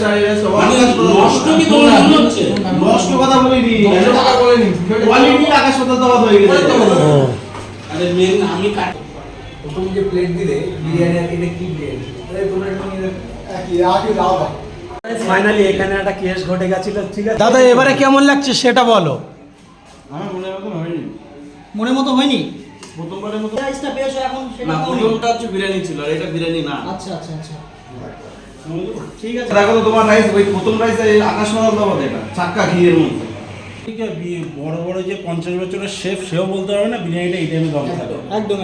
মানে নষ্ট কি তোমার মনে হচ্ছে? নষ্ট কথা বলিনি। কথা বলিনি। কোয়ালিটি আকাশ পাতাল তফাৎ হয়ে গেছে। আরে মেন আমি কাট প্রথম যে প্লেট দিলে বিরিয়ানি আর এটা কি বিরিয়ানি? আরে তোমরা একটু কি আগে দাও দাও ফাইনালি এখানে একটা কেস ঘটে গেছিল ঠিক আছে? দাদা এবারে কেমন লাগছে সেটা বলো। আমার মনে মতন হয়নি। মনের মতো হয়নি? প্রথমবারের মতো পেয়েছ এখন সেটা না পাওনি? প্রথমটা হচ্ছে বিরিয়ানি ছিল আর এটা বিরিয়ানি না। আচ্ছা আচ্ছা আচ্ছা। ঠিক আছে। দেখো তো তোমার রাইস ওই প্রথম রাইস আকাশ পাতাল তফাৎ এটা চাক্কা ঘিয়ের মধ্যে ঠিক আছে বড় বড় যে পঞ্চাশ বছরের শেফ সেও বলতে পারবে না বিরিয়ানিটা এই টাইমে দম থাকে একদম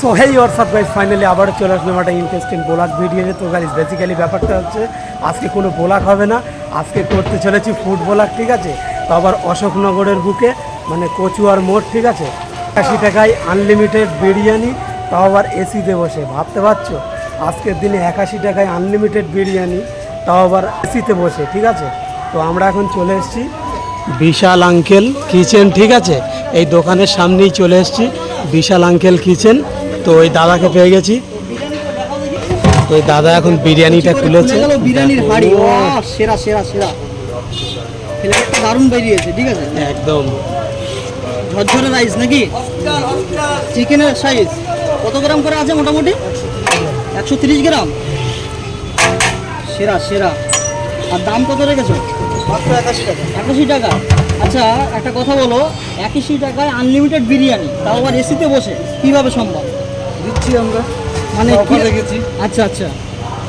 সো হেই ফাইনালি আবার চলে আসলাম একটা ইন্টারেস্টিং ব্লগ ভিডিও তো গাইজ বেসিক্যালি ব্যাপারটা হচ্ছে আজকে কোনো ব্লগ হবে না। আজকে করতে চলেছি ফুড ব্লগ ঠিক আছে? তো আবার অশোকনগরের বুকে মানে কচুয়ার মোড় ঠিক আছে? আশি টাকায় আনলিমিটেড বিরিয়ানি তাও আবার এসিতে বসে। ভাবতে পারছ? আজকের দিনে একাশি টাকায় আনলিমিটেড বিরিয়ানি তাও আবার এসিতে বসে ঠিক আছে? তো আমরা এখন চলে এসেছি বিশাল আঙ্কেল কিচেন ঠিক আছে? এই দোকানের সামনেই চলে এসেছি বিশাল আঙ্কেল কিচেন তো ওই দাদাকে পেয়ে গেছি। তো ওই দাদা এখন বিরিয়ানিটা খুলেছে। বিরিয়ানির হাড়ি। ও সেরা সেরা সেরা। দারুণ বেরিয়েছে ঠিক আছে? একদম। ঝরঝরে রাইস নাকি? চিকেনের সাইজ কত গ্রাম করে আছে মোটামুটি? একশো তিরিশ গ্রাম। সেরা সেরা। আর দাম কত রেখেছো? মাত্র একাশি টাকা। একাশি টাকা। আচ্ছা একটা কথা বলো। একাশি টাকায় আনলিমিটেড বিরিয়ানি তাও আবার এসিতে বসে কীভাবে সম্ভব? দিচ্ছি আমরা। মানে কি রেখেছি। আচ্ছা আচ্ছা।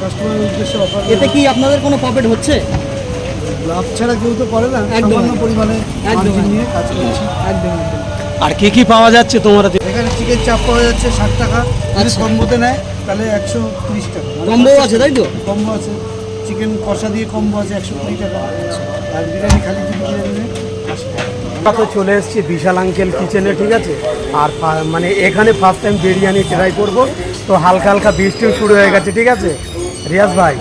কাস্টমারের উদ্দেশ্যে অফার এতে কি আপনাদের কোনো প্রফিট হচ্ছে? লাভ ছাড়া কেউ তো করে না। একদম। পরিমাণে একদম। নিয়ে কাজ করছি। একদম একদম। আর কি কি পাওয়া যাচ্ছে তোমার এখানে চিকেন চাপ পাওয়া যাচ্ছে ষাট টাকা। যদি আচ্ছা। কম্বোতে নেয় তাহলে একশো তিরিশ টাকা। কম্বো আছে তাই তো? কম্বো আছে। চিকেন কষা দিয়ে কম্বো আছে একশো কুড়ি টাকা। আর বিরিয়ানি খালি যদি বিরিয়ানি নেয় আমরা তো চলে এসেছি বিশাল আঙ্কেল কিচেনে ঠিক আছে? আর মানে এখানে ফার্স্ট টাইম বিরিয়ানি ট্রাই করব। তো হালকা হালকা বৃষ্টিও শুরু হয়ে গেছে ঠিক আছে? রিয়াজ ভাই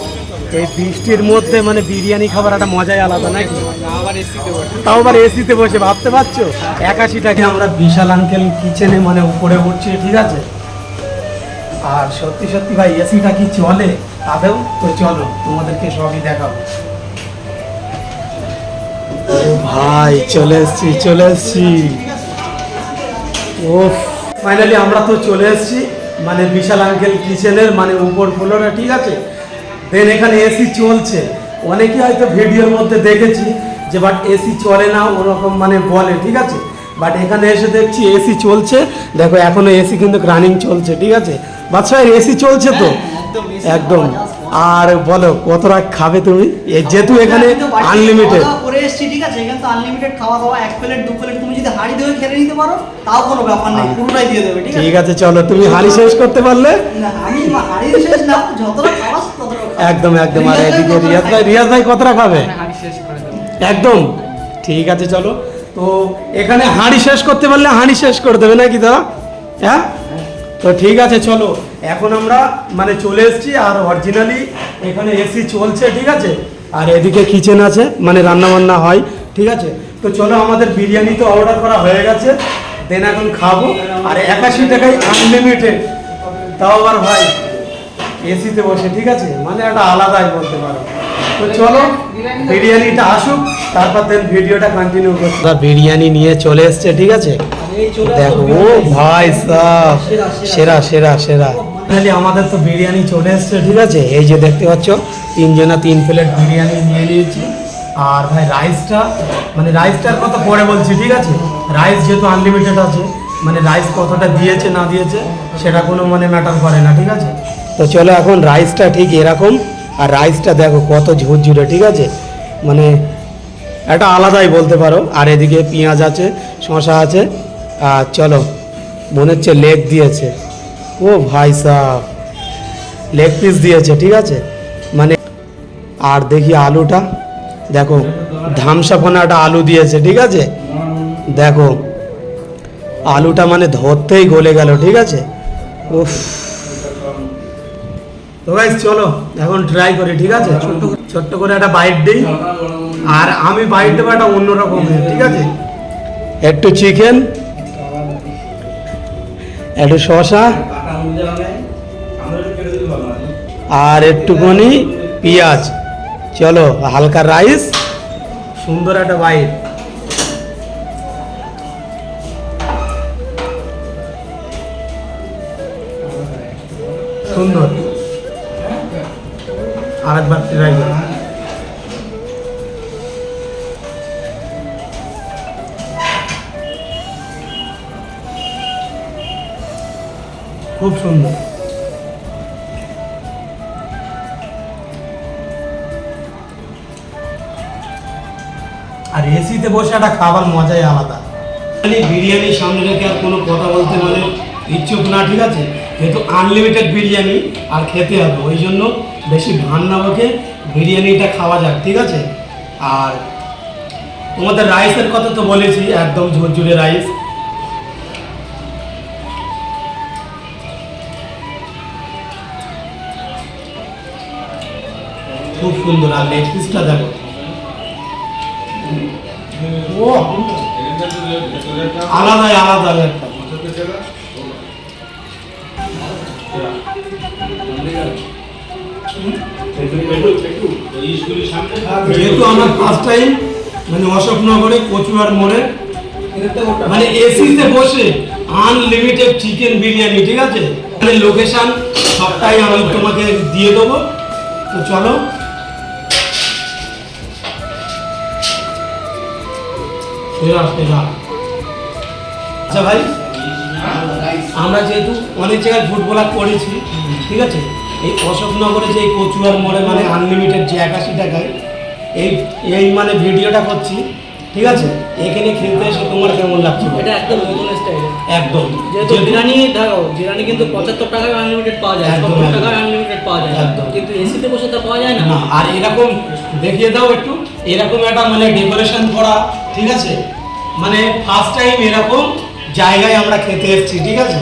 এই বৃষ্টির মধ্যে মানে বিরিয়ানি খাবার একটা মজাই আলাদা নাকি? তাও আবার এসিতে বসে, ভাবতে পারছ? একাশি টাকা আমরা বিশাল আঙ্কেল কিচেনে মানে উপরে উঠছি, ঠিক আছে? আর সত্যি সত্যি ভাই এসিটা কি চলে? তাতেও তো চলো, তোমাদেরকে সবই দেখাবো। ভাই, চলে এসছি চলে এসছি। ও ফাইনালি আমরা তো চলে এসেছি মানে বিশাল আঙ্কেল কিচেনের মানে উপর ফ্লোরে ঠিক আছে? দেন এখানে এসি চলছে। অনেকে হয়তো ভিডিওর মধ্যে দেখেছি যে বাট এসি চলে না ওরকম মানে বলে ঠিক আছে? বাট এখানে এসে দেখছি এসি চলছে। দেখো এখনও এসি কিন্তু রানিং চলছে ঠিক আছে? বাচ্চা এসি চলছে তো? একদম আর বলো কতটা খাবে তুমি? যেহেতু এখানে আনলিমিটেড করে এসেছি ঠিক আছে? এখানে তো আনলিমিটেড খাওয়া দাওয়া এক প্লেট দু প্লেট তুমি যদি হাঁড়ি দিয়ে খেলে নিতে পারো তাও কোনো ব্যাপার নেই পুরোটাই দিয়ে দেবে ঠিক আছে? ঠিক আছে চলো তুমি হাঁড়ি শেষ করতে পারলে? না আমি হাঁড়ি শেষ না যতটা খাওয়া ততটা একদম একদম আর এদিকে রিয়াজ ভাই রিয়াজ ভাই কতটা খাবে? একদম। ঠিক আছে, চলো। তো এখানে হাঁড়ি শেষ করতে পারলে হাঁড়ি শেষ করে দেবে, নাকি দাদা? হ্যাঁ? তো ঠিক আছে, চলো। এখন আমরা মানে চলে এসেছি, আর অরিজিনালি এখানে এসি চলছে, ঠিক আছে? আর এদিকে কিচেন আছে মানে রান্না বান্না হয়, ঠিক আছে? তো চলো, আমাদের বিরিয়ানি তো অর্ডার করা হয়ে গেছে। দেন এখন খাব। আর একাশি টাকায় আনলিমিটেড তাও আবার ভাই এসিতে বসে, ঠিক আছে? মানে একটা আলাদাই বলতে পারো। তো চলো বিরিয়ানিটা আসুক তারপর দেন ভিডিওটা কন্টিনিউ করছি। বিরিয়ানি নিয়ে চলে এসছে ঠিক আছে? দেখো ও ভাই সাহ সেরা সেরা সেরা ফাইনালি আমাদের তো বিরিয়ানি চলে এসছে ঠিক আছে? এই যে দেখতে পাচ্ছ তিনজনা তিন প্লেট বিরিয়ানি নিয়ে নিয়েছি। আর ভাই রাইসটা মানে রাইসটার কথা পরে বলছি ঠিক আছে? রাইস যেহেতু আনলিমিটেড আছে মানে রাইস কতটা দিয়েছে না দিয়েছে সেটা কোনো মানে ম্যাটার করে না ঠিক আছে? তো চলো এখন রাইসটা ঠিক এরকম। আর রাইসটা দেখো কত ঝুরঝুরে, ঠিক আছে? মানে একটা আলাদাই বলতে পারো। আর এদিকে পেঁয়াজ আছে শশা আছে, আর চলো, মনে হচ্ছে লেগ দিয়েছে। ও ভাই সাহ লেগ পিস দিয়েছে, ঠিক আছে? মানে আর দেখি আলুটা, দেখো ধামসাফানা একটা আলু দিয়েছে, ঠিক আছে? দেখো, আলুটা মানে ধরতেই গলে গেল, ঠিক আছে? উফ তো গাইস চলো, এখন ট্রাই করি, ঠিক আছে? ছোট্ট ছোট্ট করে একটা বাইট দিই। আর আমি বাইট দেবো একটা অন্যরকম ঠিক আছে? একটু চিকেন একটু শসা, আর একটুখানি পেঁয়াজ। চলো, হালকা রাইস সুন্দর একটা বাইট সুন্দর। আরেকবার ট্রাই করো খুব সুন্দর। আর এসিতে বসে একটা খাবার মজাই আলাদা। বিরিয়ানির সামনে রেখে আর কোনো কথা বলতে মানে ইচ্ছুক না, ঠিক আছে? যেহেতু আনলিমিটেড বিরিয়ানি আর খেতে হবে, ওই জন্য বেশি ভান না বকে বিরিয়ানিটা খাওয়া যাক, ঠিক আছে? আর তোমাদের রাইসের কথা তো বলেছি, একদম ঝুরঝুরে রাইস। খুব সুন্দর, আর লেগ পিসটা দেখো। ও আলাদাই, আলাদা একটা যেহেতু আমার ফার্স্ট টাইম মানে অশোকনগরে, কচুয়ার মোড়ে মানে এসিতে বসে আনলিমিটেড চিকেন বিরিয়ানি, ঠিক আছে? মানে লোকেশন সবটাই আমি তোমাকে দিয়ে দেবো। তো চলো। আচ্ছা ভাই, আমরা যেহেতু অনেক জায়গায় ফুটবলার করেছি, ঠিক আছে? এই অশোকনগরে যে কচুয়ার মোড়ে মানে আনলিমিটেড যে একাশি টাকায় এই এই মানে ভিডিওটা করছি ঠিক আছে? এখানে খেলতে এসে তোমার কেমন লাগছে এটা একদম নতুন স্টাইল একদম। যেহেতু বিরিয়ানি দেখো বিরিয়ানি কিন্তু পঁচাত্তর টাকায় আনলিমিটেড পাওয়া যায় সত্তর টাকায় আনলিমিটেড পাওয়া যায়। একদম। কিন্তু এসিতে বসে তো পাওয়া যায় না। না আর এরকম দেখিয়ে দাও একটু এরকম একটা মানে ডেকোরেশন করা ঠিক আছে? মানে ফার্স্ট টাইম এরকম জায়গায় আমরা খেতে এসেছি ঠিক আছে?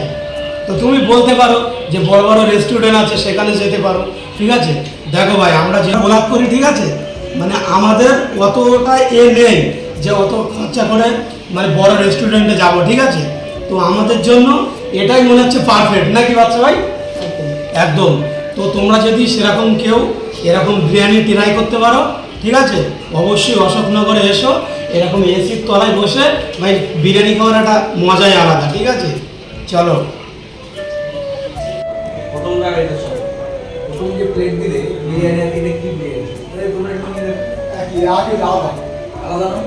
তো তুমি বলতে পারো যে বড় বড় রেস্টুরেন্ট আছে, সেখানে যেতে পারো। ঠিক আছে? দেখো ভাই, আমরা যে গোলাপ করি, ঠিক আছে? মানে আমাদের অতটা এ নেই যে অত খরচা করে মানে বড় রেস্টুরেন্টে যাব, ঠিক আছে? তো আমাদের জন্য এটাই মনে হচ্ছে পারফেক্ট নাকি বাচ্চা ভাই? একদম। তো তোমরা যদি সেরকম কেউ এরকম বিরিয়ানি ট্রাই করতে পারো, ঠিক আছে? অবশ্যই অশোকনগরে এসো, এরকম এসির তলায় বসে ভাই বিরিয়ানি খাওয়ার একটা মজাই আলাদা, ঠিক আছে? চলো। প্লেট দিলে বিরিয়ানি আর দিলে কি বিরিয়ানি? তোমরা একটু একই আগে আলাদা না?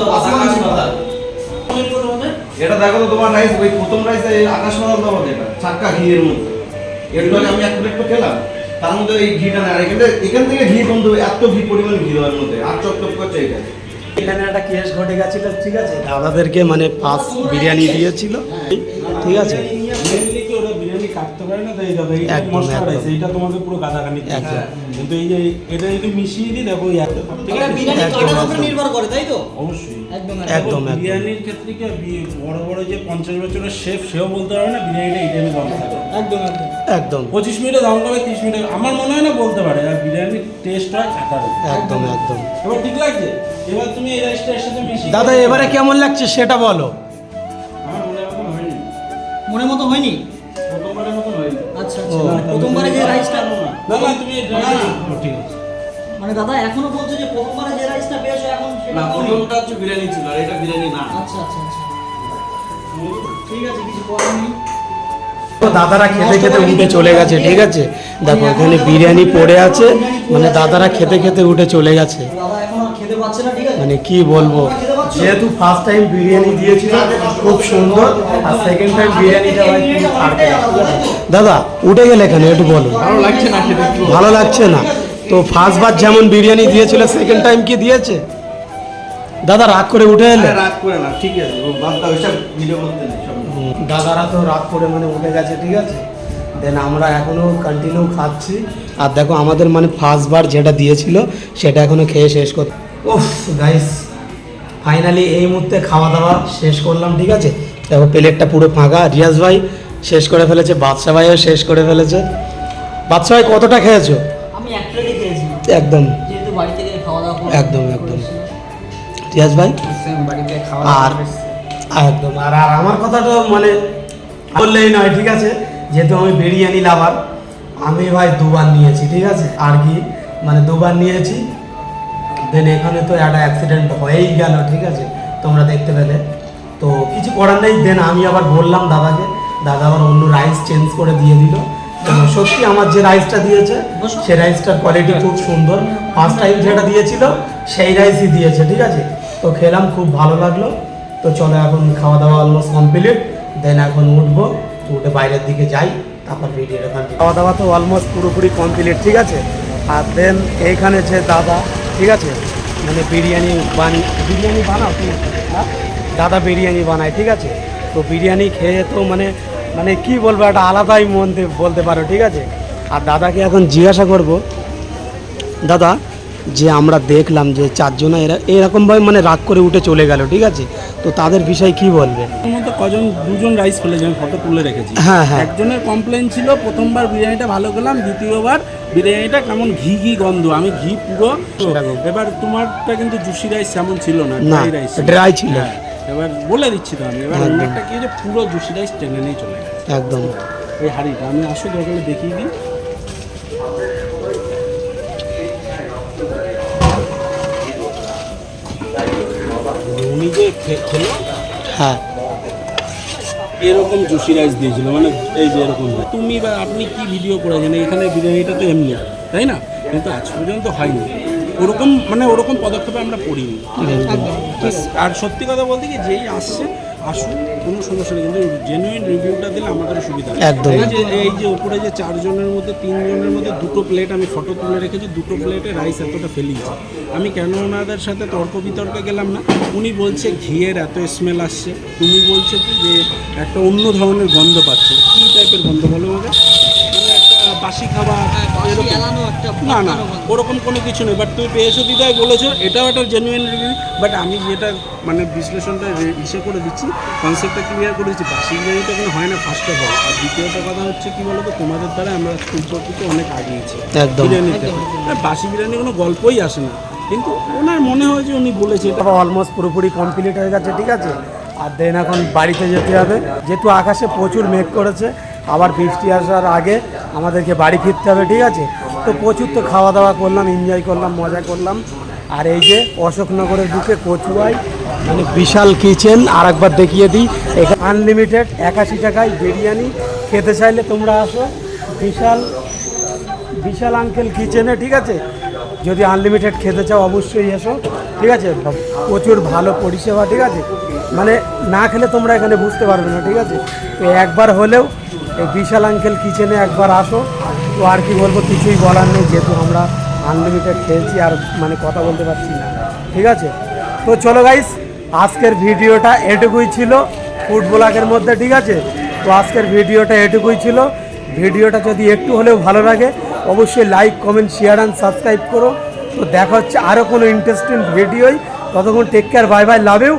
তো। এটা দেখো তো তোমার রাইস ওই প্রথম রাইসে আকাশ পাতাল দেওয়া এটা চাক্কা ঘিয়ের মধ্যে। একটু আগে আমি এক প্লেট তো খেলাম। তার মধ্যে এই ঘিটা না আর এখানে এখান থেকে ঘি বন্ধু এত ঘি পরিমাণ ঘি দেওয়ার মধ্যে আর চপ চপ করছে এটা। এখানে একটা কেস ঘটে গেছিল ঠিক আছে? দাদাদেরকে মানে পাঁচ বিরিয়ানি দিয়েছিল। ঠিক আছে Mainly কি ওরা বিরিয়ানি কাটতে পারে না তাই দাদা একদম, মশলা রাইস এইটা তোমাকে পুরো গাদাগানি একদম। কিন্তু এই যে এটা যদি মিশিয়ে দিই দেখো একটা ঠিক এটা আছে বিরিয়ানি কাটার উপরে। নির্ভর করে তাই তো? অবশ্যই। একদম একদম। বিরিয়ানির ক্ষেত্রে কি বড় বড় যে পঞ্চাশ বছরের শেফ সেও বলতে পারবে না বিরিয়ানিটা এই টাইমে দম থাকে একদম একদম। একদম। পঁচিশ মিনিটে দাম কমে তিরিশ মিনিটে আমার মনে হয় না বলতে পারে আর বিরিয়ানির টেস্ট হয় একদম একদম। এবার ঠিক লাগছে? এবার তুমি এই রাইসটা এর সাথে মিশিয়ে দাদা এবারে কেমন লাগছে সেটা বলো। আমার মনে হয় মতন হয়নি। মনের মতো হয়নি প্রথমবারের মতন হয়নি? আচ্ছা ও। আচ্ছা মানে প্রথমবারে যে রাইসটা না। না তুমি এই না, না। ও, ঠিক আছে। মানে দাদা এখনও বলছে যে প্রথমবারে যে রাইসটা পেয়েছ এখন না প্রথমটা হচ্ছে বিরিয়ানি ছিল আর এটা বিরিয়ানি না। আচ্ছা আচ্ছা আচ্ছা। ঠিক আছে কিছু করার নেই। দাদারা খেতে খেতে উঠে চলে গেছে ঠিক আছে? দেখো এখানে বিরিয়ানি পড়ে আছে মানে দাদারা খেতে খেতে উঠে চলে গেছে। দাদা এখন আর খেতে পাচ্ছে না ঠিক আছে? মানে কি বলব? যেহেতু ফার্স্ট টাইম বিরিয়ানি দিয়েছিল খুব সুন্দর আর সেকেন্ড টাইম বিরিয়ানিটা? দাদা উঠে গেলে এখানে একটু বলো। ভালো লাগছে না ভালো লাগছে না। তো ফার্স্ট বার যেমন বিরিয়ানি দিয়েছিল সেকেন্ড টাইম কি দিয়েছে? দাদা রাগ করে উঠে এলে? রাগ করে না ঠিক আছে ভিডিও করতে সব। দাদারা তো রাত করে মানে উঠে গেছে ঠিক আছে? দেন আমরা এখনও কন্টিনিউ খাচ্ছি। আর দেখো আমাদের মানে ফার্স্ট বার যেটা দিয়েছিল সেটা এখনও খেয়ে শেষ কর উফ গাইস ফাইনালি এই মুহূর্তে খাওয়া দাওয়া শেষ করলাম ঠিক আছে? দেখো প্লেটটা পুরো ফাঁকা। রিয়াজ ভাই শেষ করে ফেলেছে বাদশা ভাইও শেষ করে ফেলেছে। বাদশা ভাই কতটা খেয়েছো? আমি এক প্লেটই খেয়েছি। একদম। একদম, একদম। রিয়াজ ভাই? আর একদম। আর আর আমার কথাটা মানে বললেই নয় ঠিক আছে? যেহেতু আমি বিরিয়ানি লাভার আমি ভাই দুবার নিয়েছি ঠিক আছে? আর কি? মানে দুবার নিয়েছি। দেন এখানে তো একটা অ্যাক্সিডেন্ট হয়েই গেল ঠিক আছে? তোমরা দেখতে পেলে। তো কিছু করার নেই দেন আমি আবার বললাম দাদাকে। দাদা আবার অন্য রাইস চেঞ্জ করে দিয়ে দিল। সত্যি আমার যে রাইসটা দিয়েছে সেই রাইসটার কোয়ালিটি খুব সুন্দর। ফার্স্ট টাইম যেটা দিয়েছিল সেই রাইসই দিয়েছে ঠিক আছে? তো খেলাম খুব ভালো লাগল। তো চলো এখন খাওয়া দাওয়া অলমোস্ট কমপ্লিট দেন এখন উঠবো উঠে বাইরের দিকে যাই তারপর ভিডিওটা খাওয়া দাওয়া তো অলমোস্ট পুরোপুরি কমপ্লিট ঠিক আছে? আর দেন এইখানে যে দাদা ঠিক আছে? মানে বিরিয়ানি বানি, বিরিয়ানি বানাও, ঠিক আছে? দাদা বিরিয়ানি বানায়, ঠিক আছে? তো বিরিয়ানি খেয়ে তো মানে মানে কি বলব, একটা আলাদাই মন বলতে পারো, ঠিক আছে? আর দাদাকে এখন জিজ্ঞাসা করব। দাদা যে আমরা দেখলাম যে চারজনা এরা এরকমভাবে মানে রাগ করে উঠে চলে গেল ঠিক আছে? তো তাদের বিষয়ে কি বলবে? মধ্যে কজন দুজন রাইস ফেলেছে আমি ফটো তুলে রেখেছি। হ্যাঁ, হ্যাঁ। একজনের কমপ্লেন ছিল প্রথমবার বিরিয়ানিটা ভালো খেলাম দ্বিতীয়বার বিরিয়ানিটা কেমন ঘি ঘি গন্ধ আমি ঘি পুরো। এবার তোমারটা কিন্তু জুসি রাইস তেমন ছিল না না ড্রাই রাইস ড্রাই ছিল। এবার বলে দিচ্ছি তো আমি এবার একদম। অন্য কি যে পুরো জুসি রাইস টেনে নিয়ে চলে গেছে। একদম। এই হাড়িটা আমি আসো দরকারে দেখিয়ে দিই। খেলো হ্যাঁ। এরকম জুসি রাইস দিয়েছিল মানে এই যে এরকম তুমি বা আপনি কি ভিডিও করেছেন? এখানে বিরিয়ানিটা তো এমনি তাই না? কিন্তু আজ পর্যন্ত হয়নি। ওরকম মানে ওরকম পদক্ষেপে আমরা পড়িনি। আর সত্যি কথা বলতে কি যেই আসছে আসুন কোনো সমস্যা নেই কিন্তু জেনুইন রিভিউটা দিলে আমাদের সুবিধা। একদম। এই যে এই যে উপরে যে চারজনের মধ্যে তিনজনের মধ্যে দুটো প্লেট আমি ফটো তুলে রেখেছি দুটো প্লেটে রাইস এতটা ফেলিয়েছি আমি কেন ওনাদের সাথে তর্ক বিতর্কে গেলাম না? উনি বলছে ঘিয়ের এত স্মেল আসছে। তুমি বলছে যে একটা অন্য ধরনের গন্ধ পাচ্ছে। কী টাইপের গন্ধ বলো আমাকে? বাসি খাবার একটা না না ওরকম কোনো কিছু নেই। বাট তুমি পেয়েছ দিদাই বলেছ এটাও একটা জেনুইন রিভিউ বাট আমি যেটা মানে বিশ্লেষণটা ইসে করে দিচ্ছি কনসেপ্টটা ক্লিয়ার করে দিচ্ছি বাসি বিরিয়ানিটা কোনো হয় না ফার্স্ট অফ অল আর দ্বিতীয়টা কথা হচ্ছে কি বলতো তোমাদের দ্বারা আমরা সম্পর্কিত অনেক আগিয়েছি। একদম। বিরিয়ানিতে। বাসি বিরিয়ানি কোনো গল্পই আসে না। কিন্তু ওনার মনে হয় যে উনি বলেছে এটা অলমোস্ট পুরোপুরি কমপ্লিট হয়ে গেছে ঠিক আছে? আর দেন এখন বাড়িতে যেতে হবে। যেহেতু আকাশে প্রচুর মেঘ করেছে, আবার বৃষ্টি আসার আগে আমাদেরকে বাড়ি ফিরতে হবে, ঠিক আছে? তো প্রচুর তো খাওয়া দাওয়া করলাম এনজয় করলাম, মজা করলাম। আর এই যে অশোকনগরের দিকে কচুয়াই মানে বিশাল কিচেন আর একবার দেখিয়ে দিই। এখানে আনলিমিটেড একাশি টাকায় বিরিয়ানি, খেতে চাইলে তোমরা আসো। বিশাল বিশাল আঙ্কেল কিচেনে ঠিক আছে? যদি আনলিমিটেড খেতে চাও, অবশ্যই এসো। ঠিক আছে? প্রচুর ভালো পরিষেবা, ঠিক আছে? মানে না খেলে তোমরা এখানে বুঝতে পারবে না, ঠিক আছে? তো একবার হলেও এই বিশাল আঙ্কেল কিচেনে একবার আসো। তো আর কি বলব, কিছুই বলার নেই, যেহেতু আমরা আনলিমিটেড খেয়েছি আর মানে কথা বলতে পারছি না, ঠিক আছে? তো চলো গাইস আজকের ভিডিওটা এটুকুই ছিল ফুড ব্লগের মধ্যে, ঠিক আছে? তো আজকের ভিডিওটা এটুকুই ছিল। ভিডিওটা যদি একটু হলেও ভালো লাগে, অবশ্যই like comment share and subscribe করো। তো দেখা হচ্ছে আরও কোনো ইন্টারেস্টিং ভিডিওই ততক্ষণ take care bye bye love you